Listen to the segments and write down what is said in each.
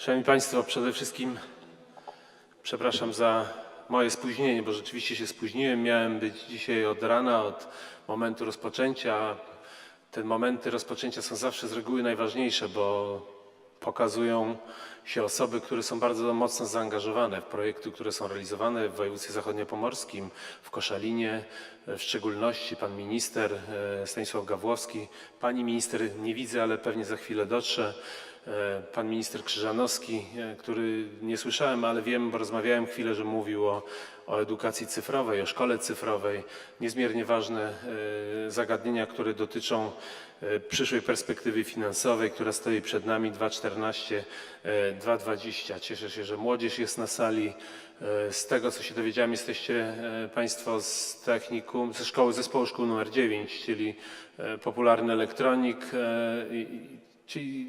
Szanowni Państwo, przede wszystkim przepraszam za moje spóźnienie, bo rzeczywiście się spóźniłem. Miałem być dzisiaj od rana, od momentu rozpoczęcia. Te momenty rozpoczęcia są zawsze z reguły najważniejsze, bo pokazują się osoby, które są bardzo mocno zaangażowane w projekty, które są realizowane w województwie zachodniopomorskim, w Koszalinie, w szczególności pan minister e, Stanisław Gawłowski. Pani minister nie widzę, ale pewnie za chwilę dotrze. E, Pan minister Krzyżanowski, e, który nie słyszałem, ale wiem, bo rozmawiałem chwilę, że mówił o, o edukacji cyfrowej, o szkole cyfrowej. Niezmiernie ważne e, zagadnienia, które dotyczą przyszłej perspektywy finansowej, która stoi przed nami 2014, e, 2020. Cieszę się, że młodzież jest na sali. Z tego, co się dowiedziałem, jesteście Państwo z technikum, ze szkoły zespołu szkół numer 9, czyli popularny elektronik, czyli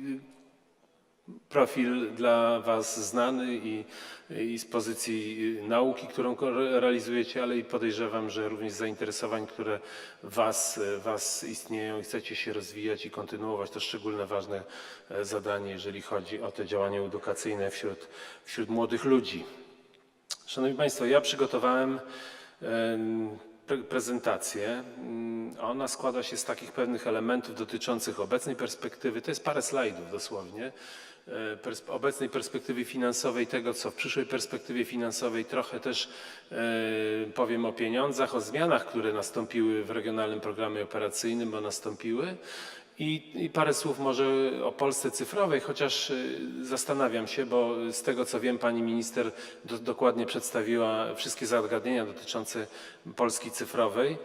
profil dla Was znany i, i z pozycji nauki, którą realizujecie, ale i podejrzewam, że również zainteresowań, które was, was istnieją i chcecie się rozwijać i kontynuować. To szczególnie ważne e, zadanie, jeżeli chodzi o te działania edukacyjne wśród, wśród młodych ludzi. Szanowni Państwo, ja przygotowałem em, pre- prezentację. Mm, Ona składa się z takich pewnych elementów dotyczących obecnej perspektywy. To jest parę slajdów dosłownie. E, obecnej perspektywy finansowej, tego co w przyszłej perspektywie finansowej, trochę też e, powiem o pieniądzach, o zmianach, które nastąpiły w regionalnym programie operacyjnym, bo nastąpiły. I, I parę słów może o Polsce cyfrowej, chociaż y, zastanawiam się, bo z tego co wiem, pani minister do, dokładnie przedstawiła wszystkie zagadnienia dotyczące Polski cyfrowej.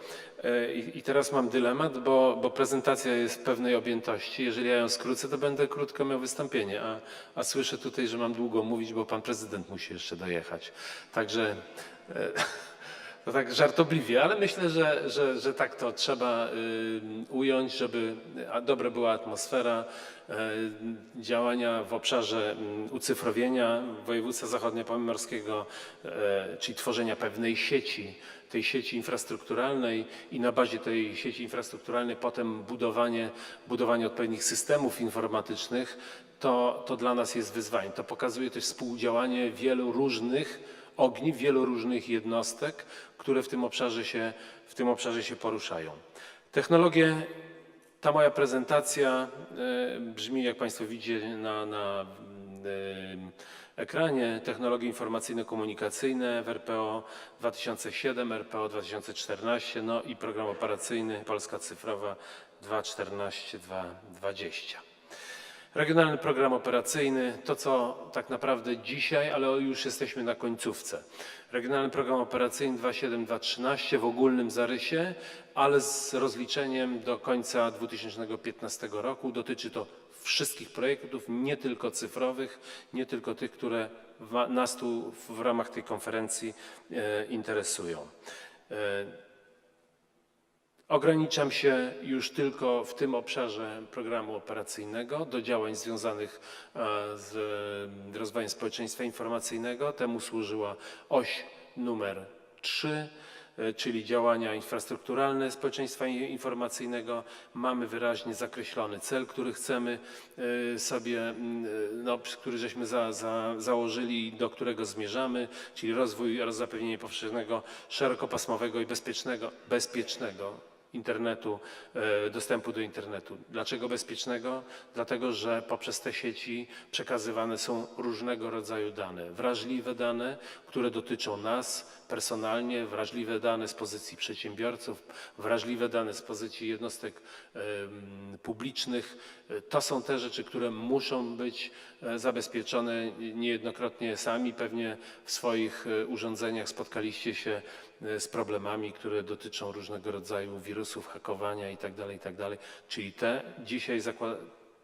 E, I, I teraz mam dylemat, bo, bo prezentacja jest pewnej objętości. Jeżeli ja ją skrócę, to będę krótko miał wystąpienie, a, a słyszę tutaj, że mam długo mówić, bo pan prezydent musi jeszcze dojechać. Także. e, to tak żartobliwie, ale myślę, że, że, że tak to trzeba y, ująć, żeby dobra była atmosfera y, działania w obszarze y, ucyfrowienia województwa zachodniopomorskiego, czyli tworzenia pewnej sieci, tej sieci infrastrukturalnej i na bazie tej sieci infrastrukturalnej potem budowanie, budowanie odpowiednich systemów informatycznych, to, to dla nas jest wyzwanie. To pokazuje też współdziałanie wielu różnych ogniw, wielu różnych jednostek, które w tym obszarze się, w tym obszarze się poruszają. Technologie, ta moja prezentacja e, brzmi, jak Państwo widzicie na, na e, ekranie, technologie informacyjno-komunikacyjne w RPO 2007, RPO 2014, no i program operacyjny Polska Cyfrowa 2014-2020. Regionalny program operacyjny, to co tak naprawdę dzisiaj, ale już jesteśmy na końcówce. Regionalny program operacyjny 27213 w ogólnym zarysie, ale z rozliczeniem do końca 2015 roku. Dotyczy to wszystkich projektów, nie tylko cyfrowych, nie tylko tych, które nas tu w ramach tej konferencji e, interesują. Ograniczam się już tylko w tym obszarze programu operacyjnego do działań związanych e, z e, rozwojem społeczeństwa informacyjnego. Temu służyła oś numer 3, e, czyli działania infrastrukturalne społeczeństwa informacyjnego. Mamy wyraźnie zakreślony cel, który chcemy sobie, m, e, no, który żeśmy za, za, założyli do którego zmierzamy, czyli rozwój oraz zapewnienie powszechnego, szerokopasmowego i bezpiecznego, bezpiecznego internetu, e, dostępu do internetu. Dlaczego bezpiecznego? Dlatego, że poprzez te sieci przekazywane są różnego rodzaju dane. Wrażliwe dane, które dotyczą nas personalnie, wrażliwe dane z pozycji przedsiębiorców, wrażliwe dane z pozycji jednostek publicznych. E, To są te rzeczy, które muszą być e, zabezpieczone niejednokrotnie sami. Pewnie w swoich urządzeniach spotkaliście się z problemami, które dotyczą różnego rodzaju wirusów, hakowania itd., itd. Czyli te dzisiaj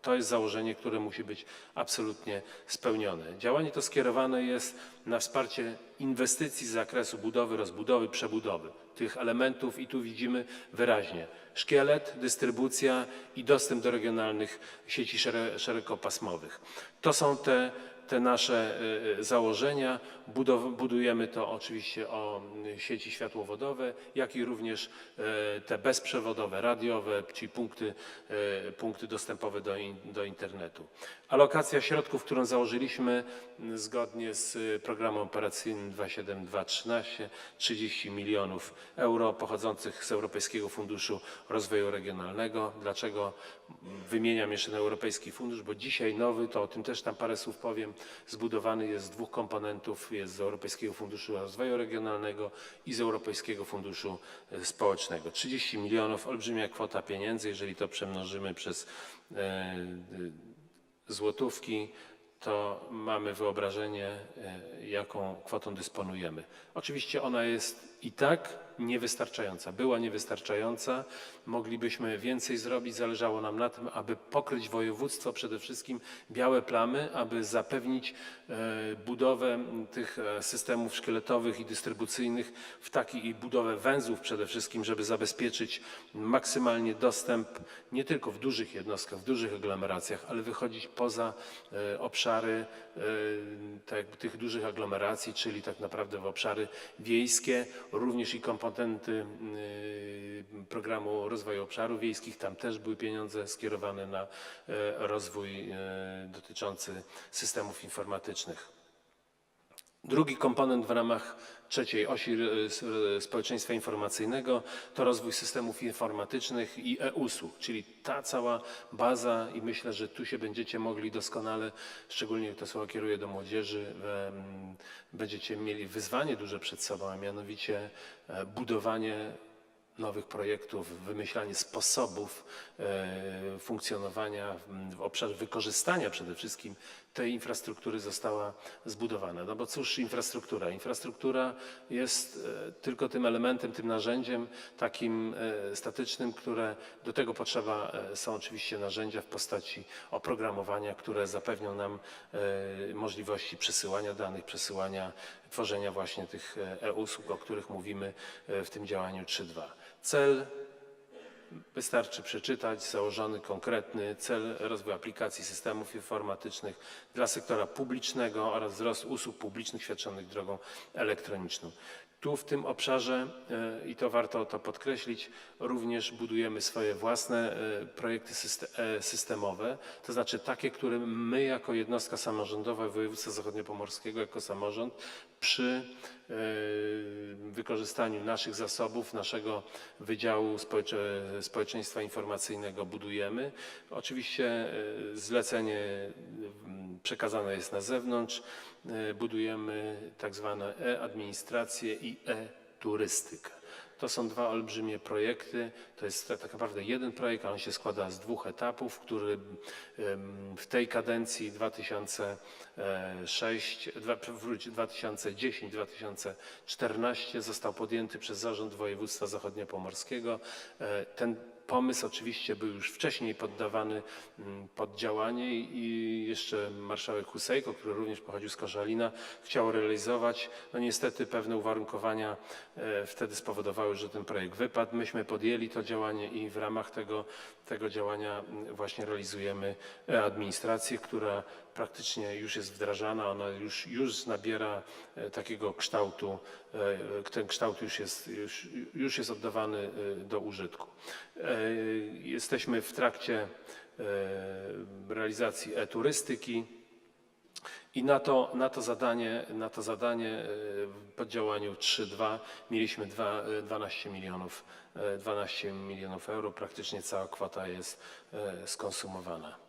to jest założenie, które musi być absolutnie spełnione. Działanie to skierowane jest na wsparcie inwestycji z zakresu budowy, rozbudowy, przebudowy tych elementów i tu widzimy wyraźnie szkielet, dystrybucja i dostęp do regionalnych sieci szerokopasmowych. To są te te nasze e, założenia. Budow- Budujemy to oczywiście o sieci światłowodowe, jak i również e, te bezprzewodowe, radiowe, czyli punkty, e, punkty dostępowe do, in- do internetu. Alokacja środków, którą założyliśmy zgodnie z programem operacyjnym 27213, 30 milionów euro pochodzących z Europejskiego Funduszu Rozwoju Regionalnego. Dlaczego wymieniam jeszcze ten Europejski Fundusz? Bo dzisiaj nowy, to o tym też tam parę słów powiem, zbudowany jest z dwóch komponentów. Jest z Europejskiego Funduszu Rozwoju Regionalnego i z Europejskiego Funduszu e, Społecznego. 30 milionów, olbrzymia kwota pieniędzy, jeżeli to przemnożymy przez e, złotówki, to mamy wyobrażenie, e, jaką kwotą dysponujemy. Oczywiście ona jest i tak niewystarczająca. Była niewystarczająca. Moglibyśmy więcej zrobić. Zależało nam na tym, aby pokryć województwo, przede wszystkim białe plamy, aby zapewnić e, budowę tych e, systemów szkieletowych i dystrybucyjnych w taki i budowę węzłów przede wszystkim, żeby zabezpieczyć maksymalnie dostęp nie tylko w dużych jednostkach, w dużych aglomeracjach, ale wychodzić poza e, obszary tak tych dużych aglomeracji, czyli tak naprawdę w obszary wiejskie, również i komponenty y, programu rozwoju obszarów wiejskich. Tam też były pieniądze skierowane na e, rozwój e, dotyczący systemów informatycznych. Drugi komponent w ramach trzeciej osi e, e, społeczeństwa informacyjnego to rozwój systemów informatycznych i e-usług, czyli ta cała baza i myślę, że tu się będziecie mogli doskonale, szczególnie to słowo kieruję do młodzieży, będziecie mieli wyzwanie duże przed sobą, a mianowicie e, budowanie nowych projektów, wymyślanie sposobów funkcjonowania w obszarze wykorzystania przede wszystkim tej infrastruktury została zbudowana. No bo cóż infrastruktura? Infrastruktura jest e, tylko tym elementem, tym narzędziem takim e, statycznym, które do tego potrzeba e, są oczywiście narzędzia w postaci oprogramowania, które zapewnią nam możliwości przesyłania danych, przesyłania, tworzenia właśnie tych e-usług, o których mówimy w tym działaniu 3.2. Cel Wystarczy przeczytać założony konkretny cel rozwoju aplikacji systemów informatycznych dla sektora publicznego oraz wzrost usług publicznych świadczonych drogą elektroniczną. Tu w tym obszarze, e, i to warto to podkreślić, również budujemy swoje własne e, projekty e, systemowe, to znaczy takie, które my jako jednostka samorządowa województwa zachodniopomorskiego, jako samorząd przy wykorzystaniu naszych zasobów, naszego Wydziału Społecze, Społeczeństwa Informacyjnego budujemy. Oczywiście e, zlecenie m, przekazane jest na zewnątrz. E, Budujemy tak zwane e-administrację i e-turystykę. To są dwa olbrzymie projekty. To jest tak naprawdę jeden projekt, a on się składa z dwóch etapów, który w tej kadencji 2006, dwa- wróć, 2010-2014 został podjęty przez Zarząd Województwa Zachodniopomorskiego. E, Ten pomysł oczywiście był już wcześniej poddawany mm, pod działanie i jeszcze marszałek Husejko, który również pochodził z Koszalina, chciał realizować. No niestety pewne uwarunkowania e, wtedy spowodowały, że ten projekt wypadł. Myśmy podjęli to działanie i w ramach tego, tego działania właśnie realizujemy administrację, która praktycznie już jest wdrażana, ona już, już nabiera e, takiego kształtu, e, ten kształt już jest, już, już jest oddawany e, do użytku. Jesteśmy w trakcie realizacji e-turystyki. I na to, na to zadanie, na to zadanie w poddziałaniu 3.2 mieliśmy dwa- e, 12 milionów, e, 12 milionów euro. Praktycznie cała kwota jest skonsumowana.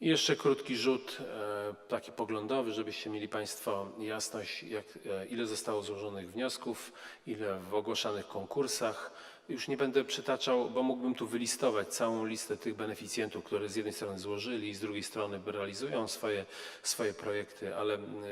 Jeszcze krótki rzut, e, taki poglądowy, żebyście mieli Państwo jasność, jak, e, ile zostało złożonych wniosków, ile w ogłaszanych konkursach. Już nie będę przytaczał, bo mógłbym tu wylistować całą listę tych beneficjentów, które z jednej strony złożyli i z drugiej strony realizują swoje, swoje projekty, ale m,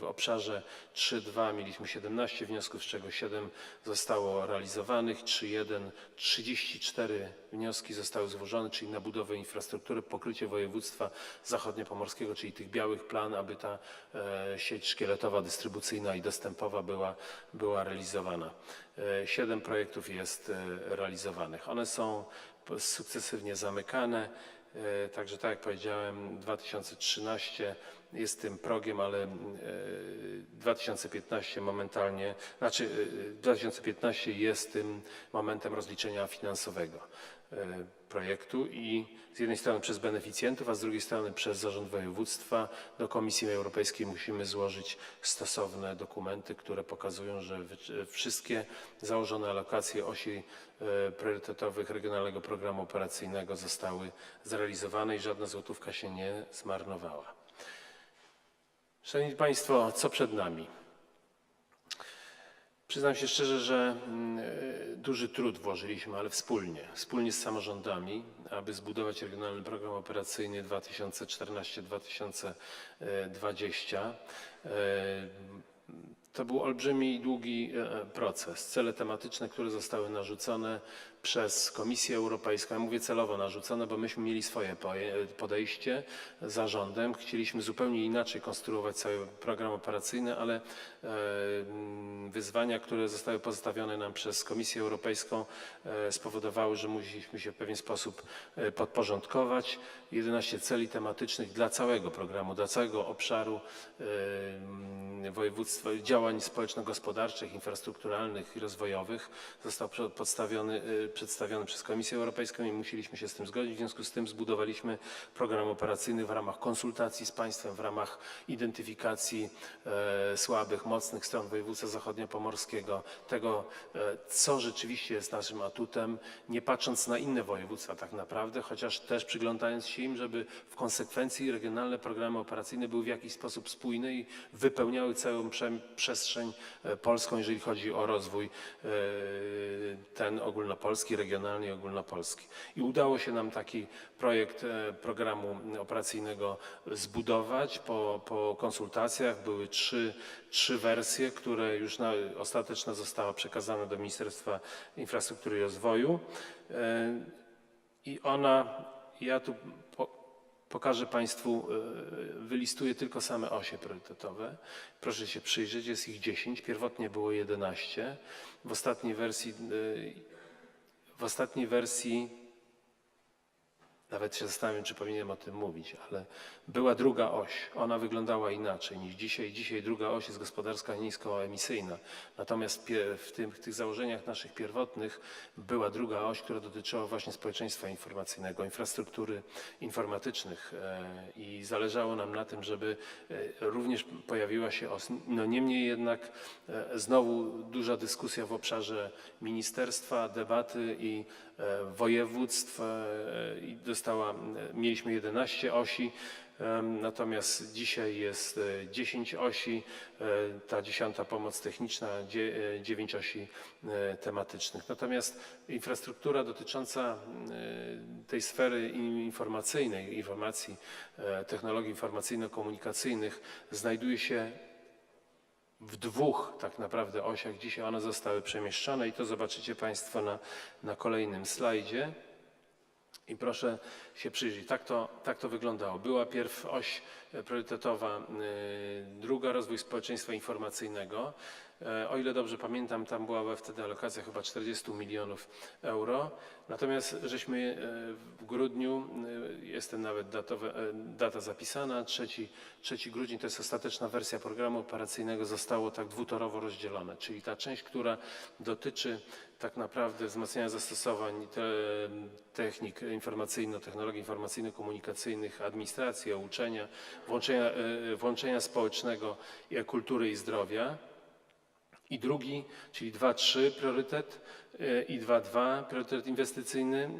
w obszarze 3.2 mieliśmy 17 wniosków, z czego 7 zostało realizowanych, 3.1 34 wnioski zostały złożone, czyli na budowę infrastruktury, pokrycie województwa zachodniopomorskiego, czyli tych białych plan, aby ta e, sieć szkieletowa, dystrybucyjna i dostępowa była, była realizowana. E, Siedem projektów jest e, realizowanych. One są sukcesywnie zamykane. E, Także tak jak powiedziałem, 2013 jest tym progiem, ale e, 2015 momentalnie, znaczy e, 2015 jest tym momentem rozliczenia finansowego projektu i z jednej strony przez beneficjentów, a z drugiej strony przez Zarząd Województwa do Komisji Europejskiej musimy złożyć stosowne dokumenty, które pokazują, że wszystkie założone alokacje osi e, priorytetowych Regionalnego Programu Operacyjnego zostały zrealizowane i żadna złotówka się nie zmarnowała. Szanowni Państwo, co przed nami? Przyznam się szczerze, że mm, e, duży trud włożyliśmy, ale wspólnie, wspólnie z samorządami, aby zbudować Regionalny Program Operacyjny 2014-2020. E, To był olbrzymi i długi e, proces. Cele tematyczne, które zostały narzucone przez Komisję Europejską, ja mówię celowo narzucone, bo myśmy mieli swoje podejście zarządem. Chcieliśmy zupełnie inaczej konstruować cały program operacyjny, ale e, wyzwania, które zostały pozostawione nam przez Komisję Europejską e, spowodowały, że musieliśmy się w pewien sposób e, podporządkować. 11 celi tematycznych dla całego programu, dla całego obszaru województwa, działań społeczno-gospodarczych, infrastrukturalnych i rozwojowych został podstawiony, przedstawiony przez Komisję Europejską i musieliśmy się z tym zgodzić. W związku z tym zbudowaliśmy program operacyjny w ramach konsultacji z państwem, w ramach identyfikacji e, słabych, mocnych stron województwa zachodniopomorskiego, tego, e, co rzeczywiście jest naszym atutem, nie patrząc na inne województwa tak naprawdę, chociaż też przyglądając się im, żeby w konsekwencji regionalne programy operacyjne były w jakiś sposób spójne i wypełniały całą prze- przestrzeń e, polską, jeżeli chodzi o rozwój e, ten ogólnopolski, regionalny i ogólnopolski. I udało się nam taki projekt e, programu operacyjnego zbudować po, po konsultacjach. Były trzy, trzy wersje, które już na, ostateczna została przekazana do Ministerstwa Infrastruktury i Rozwoju. E, I ona, ja tu po, pokażę Państwu, e, wylistuję tylko same osie priorytetowe. Proszę się przyjrzeć, jest ich 10, pierwotnie było 11. W ostatniej wersji, w ostatniej wersji nawet się zastanawiam, czy powinienem o tym mówić, ale była druga oś. Ona wyglądała inaczej niż dzisiaj. Dzisiaj druga oś jest gospodarska niskoemisyjna. Natomiast w, tym, w tych założeniach naszych pierwotnych była druga oś, która dotyczyła właśnie społeczeństwa informacyjnego, infrastruktury informatycznych e, i zależało nam na tym, żeby e, również pojawiła się os. No niemniej jednak e, znowu duża dyskusja w obszarze ministerstwa, debaty i województw e, i dostała, e, mieliśmy 11 osi, natomiast dzisiaj jest e, 10 osi, e, ta dziesiąta pomoc techniczna, 9 osi e, tematycznych. Natomiast infrastruktura dotycząca e, tej sfery in- informacyjnej, informacji, e, technologii informacyjno-komunikacyjnych znajduje się w dwóch tak naprawdę osiach. Dzisiaj one zostały przemieszczone i to zobaczycie Państwo na, na kolejnym slajdzie. I proszę się przyjrzeć, tak to, tak to wyglądało. Była pierw oś priorytetowa, y, druga rozwój społeczeństwa informacyjnego. E, O ile dobrze pamiętam, tam była wtedy alokacja chyba 40 milionów euro. Natomiast żeśmy e, w grudniu, e, jest nawet datowe, data zapisana, 3, 3 grudzień to jest ostateczna wersja programu operacyjnego, zostało tak dwutorowo rozdzielone. Czyli ta część, która dotyczy tak naprawdę wzmacniania zastosowań te, technik informacyjno, technologii informacyjno-komunikacyjnych, administracji, uczenia, włączenia, włączenia społecznego, kultury i zdrowia. I drugi, czyli 2.3 priorytet e, i 2.2 priorytet inwestycyjny,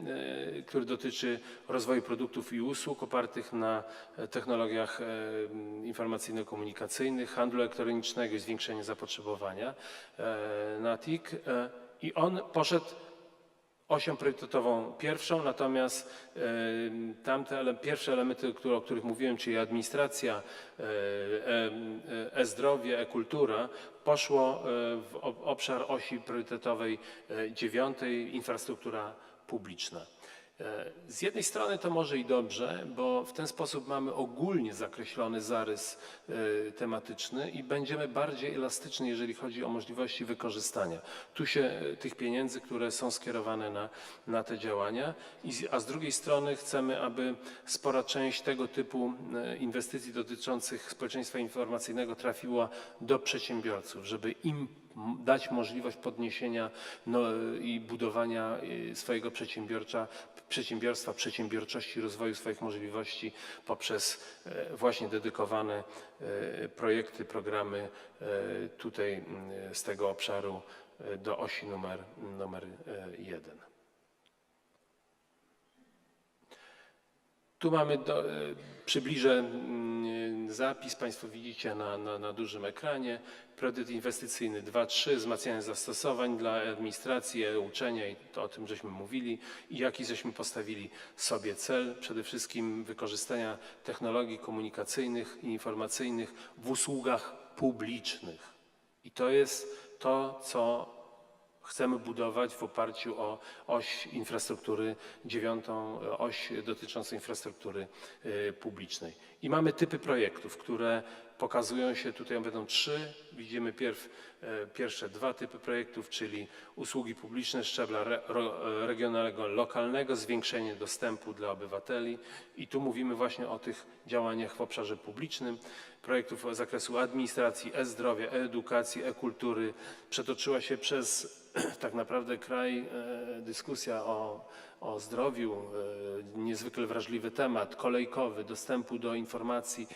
e, który dotyczy rozwoju produktów i usług opartych na e, technologiach informacyjno-komunikacyjnych, handlu elektronicznego i zwiększenia zapotrzebowania na TIC. e, I on poszedł osią priorytetową pierwszą, natomiast e, tamte ele, pierwsze elementy, które, o których mówiłem, czyli administracja, e, e, e-zdrowie, e-kultura, poszło e, w ob- obszar osi priorytetowej e, dziewiątej, infrastruktura publiczna. E, Z jednej strony to może i dobrze, bo w ten sposób mamy ogólnie zakreślony zarys e, tematyczny i będziemy bardziej elastyczni, jeżeli chodzi o możliwości wykorzystania. Tu się e, tych pieniędzy, które są skierowane na, na te działania, a z drugiej strony chcemy, aby spora część tego typu inwestycji dotyczących społeczeństwa informacyjnego trafiła do przedsiębiorców, żeby im dać możliwość podniesienia no, i budowania y, swojego przedsiębiorstwa, przedsiębiorczości, rozwoju swoich możliwości poprzez e, właśnie dedykowane e, projekty, programy e, tutaj z tego obszaru do osi numer, numer jeden. Tu mamy, do, e, przybliżę mm, zapis, Państwo widzicie na, na, na dużym ekranie. Priorytet inwestycyjny 2.3, wzmacnianie zastosowań dla administracji, e-uczenia i to o tym żeśmy mówili i jaki żeśmy postawili sobie cel, przede wszystkim wykorzystania technologii komunikacyjnych i informacyjnych w usługach publicznych. I to jest to, co chcemy budować w oparciu o oś infrastruktury, dziewiątą e, oś dotyczącą infrastruktury e, publicznej. I mamy typy projektów, które pokazują się, tutaj będą trzy, widzimy pierw, e, pierwsze dwa typy projektów, czyli usługi publiczne szczebla re, regionalnego, lokalnego, zwiększenie dostępu dla obywateli i tu mówimy właśnie o tych działaniach w obszarze publicznym, projektów z zakresu administracji, e-zdrowia, e-edukacji, e-kultury. Przetoczyła się przez tak naprawdę kraj e, dyskusja o, o zdrowiu, e, niezwykle wrażliwy temat, kolejkowy, dostępu do informacji.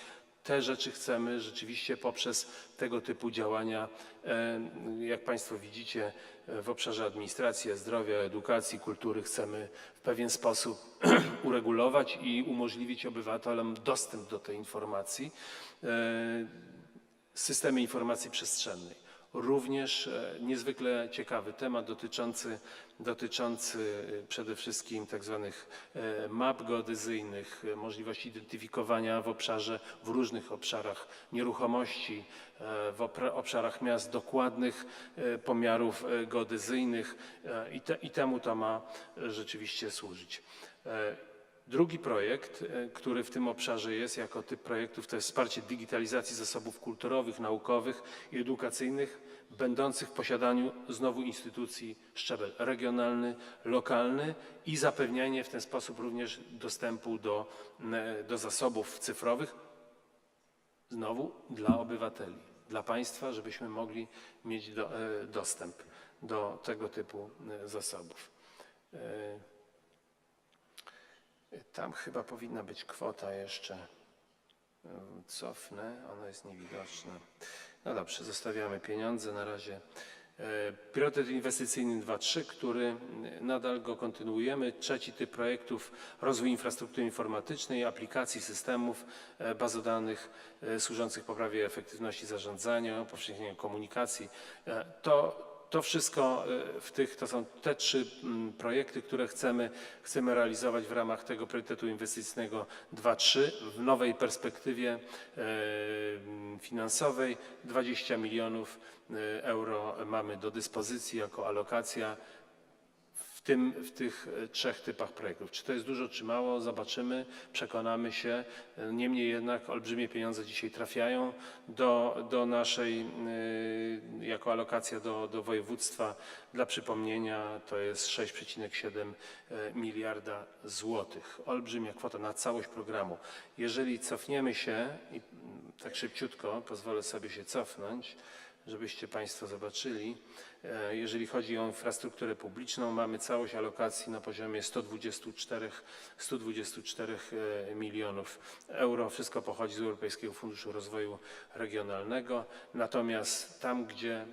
Te rzeczy chcemy rzeczywiście poprzez tego typu działania, e, jak Państwo widzicie, w obszarze administracji, zdrowia, edukacji, kultury chcemy w pewien sposób uregulować i umożliwić obywatelom dostęp do tej informacji. Systemy informacji przestrzennej. Również e, niezwykle ciekawy temat dotyczący, dotyczący e, przede wszystkim tak zwanych e, map geodezyjnych, możliwości identyfikowania w obszarze, w różnych obszarach nieruchomości, w obszarach miast dokładnych pomiarów geodezyjnych i, te, i temu to ma rzeczywiście służyć. Drugi projekt, e, który w tym obszarze jest jako typ projektów, to jest wsparcie digitalizacji zasobów kulturowych, naukowych i edukacyjnych będących w posiadaniu znowu instytucji szczebel regionalny, lokalny i zapewnianie w ten sposób również dostępu do, do zasobów cyfrowych znowu dla obywateli, dla państwa, żebyśmy mogli mieć do, e, dostęp do tego typu e, zasobów. E, Tam chyba powinna być kwota jeszcze. Cofnę, ona jest niewidoczna. No dobrze, zostawiamy pieniądze na razie. E, Priorytet inwestycyjny 2.3, który y, nadal go kontynuujemy. Trzeci typ projektów rozwój infrastruktury informatycznej, aplikacji, systemów, e, bazodanych e, służących poprawie efektywności zarządzania, upowszechnieniu komunikacji. E, To to wszystko e, w tych, to są te trzy mm, projekty, które chcemy, chcemy realizować w ramach tego priorytetu inwestycyjnego 2.3 w nowej perspektywie e, mm, finansowej. 20 milionów e, euro mamy do dyspozycji jako alokacja w, tym, w tych e, trzech typach projektów. Czy to jest dużo, czy mało, zobaczymy, przekonamy się. Niemniej jednak olbrzymie pieniądze dzisiaj trafiają do, do naszej, e, jako alokacja do, do województwa. Dla przypomnienia to jest 6,7 e, miliarda złotych. Olbrzymia kwota na całość programu. Jeżeli cofniemy się, i mm, tak szybciutko pozwolę sobie się cofnąć, żebyście Państwo zobaczyli. E, Jeżeli chodzi o infrastrukturę publiczną, mamy całość alokacji na poziomie 124, 124 e, milionów euro. Wszystko pochodzi z Europejskiego Funduszu Rozwoju Regionalnego. Natomiast tam, gdzie e,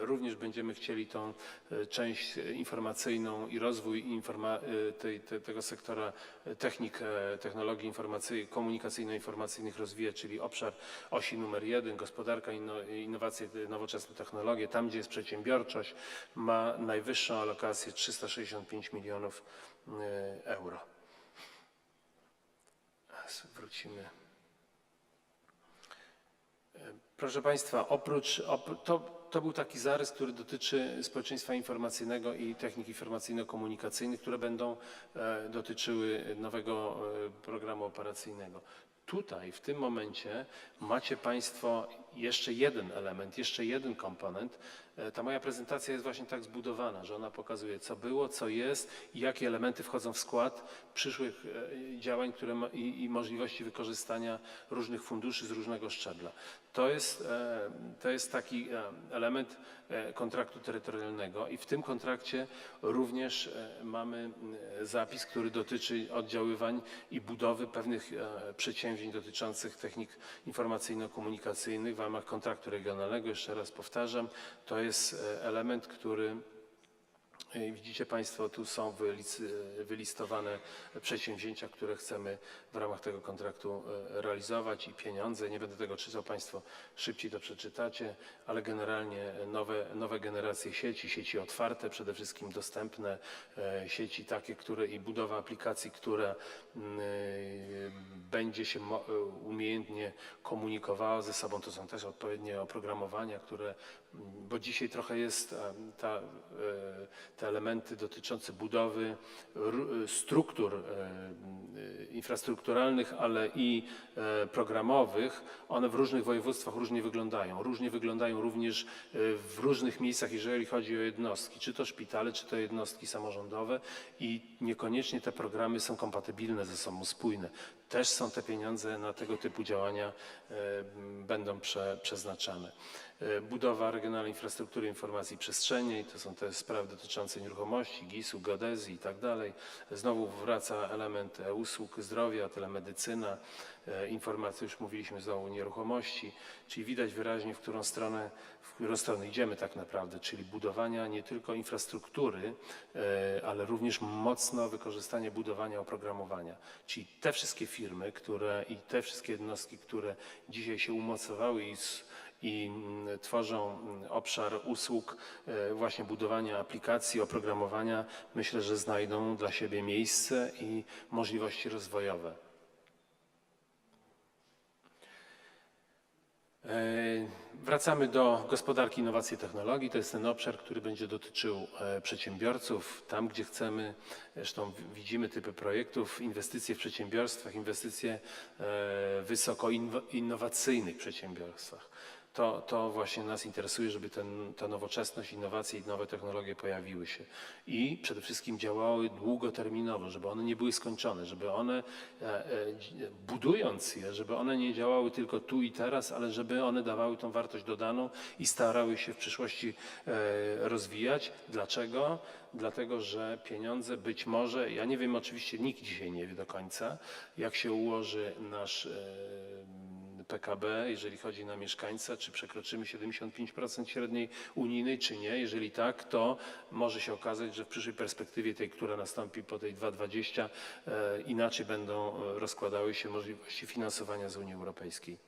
również będziemy chcieli tą e, część informacyjną i rozwój informa- e, tej, te, tego sektora e, technik, technologii informacyjnych, komunikacyjno-informacyjnych rozwijać, czyli obszar osi numer jeden, gospodarka, inno, innowacje, nowoczesne technologie, tam gdzie jest przedsiębiorczość, ma najwyższą alokację 365 milionów euro. Wrócimy. Proszę Państwa, oprócz, op, to to był taki zarys, który dotyczy społeczeństwa informacyjnego i technik informacyjno-komunikacyjnych, które będą e, dotyczyły nowego e, programu operacyjnego. Tutaj, w tym momencie macie Państwo jeszcze jeden element, jeszcze jeden komponent. E, Ta moja prezentacja jest właśnie tak zbudowana, że ona pokazuje, co było, co jest i jakie elementy wchodzą w skład przyszłych działań które ma, i, i możliwości wykorzystania różnych funduszy z różnego szczebla. To jest, e, to jest taki e, element e, kontraktu terytorialnego i w tym kontrakcie również mamy zapis, który dotyczy oddziaływań i budowy pewnych przedsięwzięć dotyczących technik informacyjno-komunikacyjnych w ramach kontraktu regionalnego. Jeszcze raz powtarzam, to jest element, który Widzicie Państwo, tu są wylis- wylistowane przedsięwzięcia, które chcemy w ramach tego kontraktu e, realizować i pieniądze. Nie będę tego czytał, Państwo szybciej to przeczytacie, ale generalnie nowe, nowe generacje sieci, sieci otwarte, przede wszystkim dostępne, e, sieci takie, które i budowa aplikacji, która e, będzie się e, umiejętnie komunikowała ze sobą. To są też odpowiednie oprogramowania, które, bo dzisiaj trochę jest e, ta, e, te elementy dotyczące budowy ru- struktur e, e, infrastrukturalnych, ale i e, programowych, one w różnych województwach różnie wyglądają. Różnie wyglądają również e, w różnych miejscach, jeżeli chodzi o jednostki, czy to szpitale, czy to jednostki samorządowe i niekoniecznie te programy są kompatybilne ze sobą, spójne. Też są te pieniądze na tego typu działania e, będą prze, przeznaczane. E, Budowa regionalnej infrastruktury informacji przestrzennej, to są te sprawy dotyczące nieruchomości, GIS-u, geodezji i tak dalej. Znowu wraca element e, usług zdrowia, telemedycyna, e, informacje, już mówiliśmy znowu nieruchomości, czyli widać wyraźnie, w którą stronę, w którą stronę idziemy tak naprawdę, czyli budowania nie tylko infrastruktury, ale również mocno wykorzystanie budowania oprogramowania. Czyli te wszystkie firmy, które i te wszystkie jednostki, które dzisiaj się umocowały i i mm, tworzą mm, obszar usług e, właśnie budowania aplikacji, oprogramowania, myślę, że znajdą dla siebie miejsce i możliwości rozwojowe. E, Wracamy do gospodarki innowacji i technologii. To jest ten obszar, który będzie dotyczył e, przedsiębiorców. Tam, gdzie chcemy, zresztą widzimy typy projektów, inwestycje w przedsiębiorstwach, inwestycje wysoko innowacyjnych przedsiębiorstwach. To, to właśnie nas interesuje, żeby ten, ta nowoczesność, innowacje i nowe technologie pojawiły się i przede wszystkim działały długoterminowo, żeby one nie były skończone, żeby one, e, e, budując je, żeby one nie działały tylko tu i teraz, ale żeby one dawały tą wartość dodaną i starały się w przyszłości e, rozwijać. Dlaczego? Dlatego, że pieniądze być może, ja nie wiem, oczywiście nikt dzisiaj nie wie do końca, jak się ułoży nasz PKB, jeżeli chodzi na mieszkańca, czy przekroczymy 75% średniej unijnej, czy nie. Jeżeli tak, to może się okazać, że w przyszłej perspektywie tej, która nastąpi po tej 2,20, e, inaczej będą e, rozkładały się możliwości finansowania z Unii Europejskiej.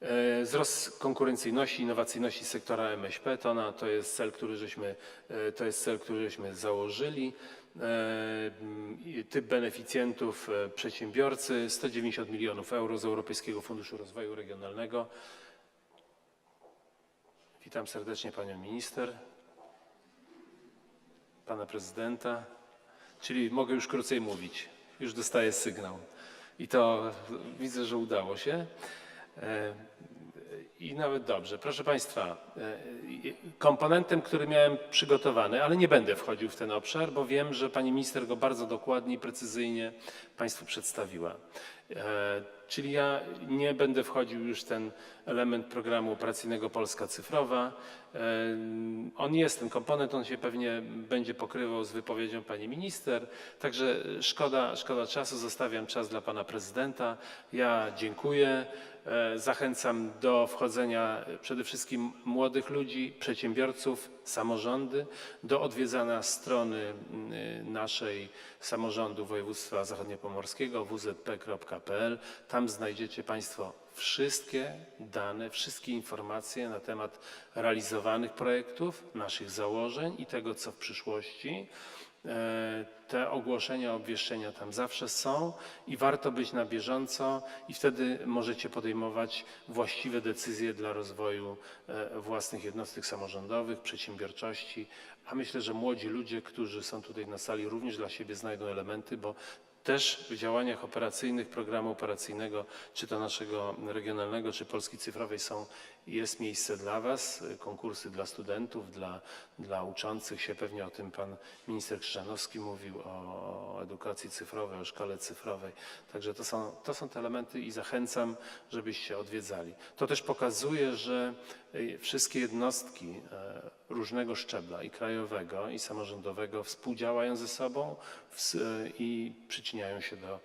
E, Wzrost konkurencyjności, innowacyjności sektora MŚP to, na, to jest cel, który żeśmy, to jest cel, który żeśmy założyli. E, Typ beneficjentów e, przedsiębiorcy 190 milionów euro z Europejskiego Funduszu Rozwoju Regionalnego. Witam serdecznie panią minister, pana prezydenta, czyli mogę już krócej mówić. Już dostaję sygnał. I to widzę, że udało się. E, I nawet dobrze. Proszę Państwa, komponentem, który miałem przygotowany, ale nie będę wchodził w ten obszar, bo wiem, że Pani Minister go bardzo dokładnie i precyzyjnie Państwu przedstawiła. E, Czyli ja nie będę wchodził już w ten element programu operacyjnego Polska Cyfrowa. E, On jest ten komponent, on się pewnie będzie pokrywał z wypowiedzią Pani Minister, także szkoda, szkoda czasu, zostawiam czas dla Pana Prezydenta. Ja dziękuję. E, Zachęcam do wchodzenia e, przede wszystkim młodych ludzi, przedsiębiorców, samorządy, do odwiedzania strony mm, naszej samorządu województwa zachodniopomorskiego wzp.pl. Tam znajdziecie Państwo wszystkie dane, wszystkie informacje na temat realizowanych projektów, naszych założeń i tego, co w przyszłości. E, Te ogłoszenia, obwieszczenia tam zawsze są i warto być na bieżąco i wtedy możecie podejmować właściwe decyzje dla rozwoju e, własnych jednostek samorządowych, przedsiębiorczości, a myślę, że młodzi ludzie, którzy są tutaj na sali również dla siebie znajdą elementy, bo też w działaniach operacyjnych programu operacyjnego, czy to naszego regionalnego, czy Polski Cyfrowej są, jest miejsce dla Was, konkursy dla studentów, dla, dla uczących się. Pewnie o tym Pan Minister Krzyżanowski mówił, o, edukacji cyfrowej, o szkole cyfrowej. Także to są, to są te elementy i zachęcam, żebyście odwiedzali. To też pokazuje, że y, wszystkie jednostki e, różnego szczebla i krajowego, i samorządowego współdziałają ze sobą e, i przyczyniają się do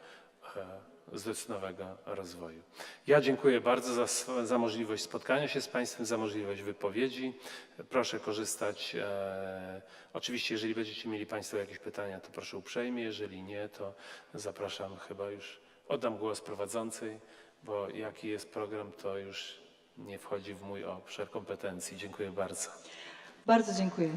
e, zdecydowanego rozwoju. Ja dziękuję bardzo za, za możliwość spotkania się z Państwem, za możliwość wypowiedzi. Proszę korzystać. E, oczywiście, jeżeli będziecie mieli Państwo jakieś pytania, to proszę uprzejmie. Jeżeli nie, to zapraszam chyba już. Oddam głos prowadzącej, bo jaki jest program, to już nie wchodzi w mój obszar kompetencji. Dziękuję bardzo. Bardzo dziękuję.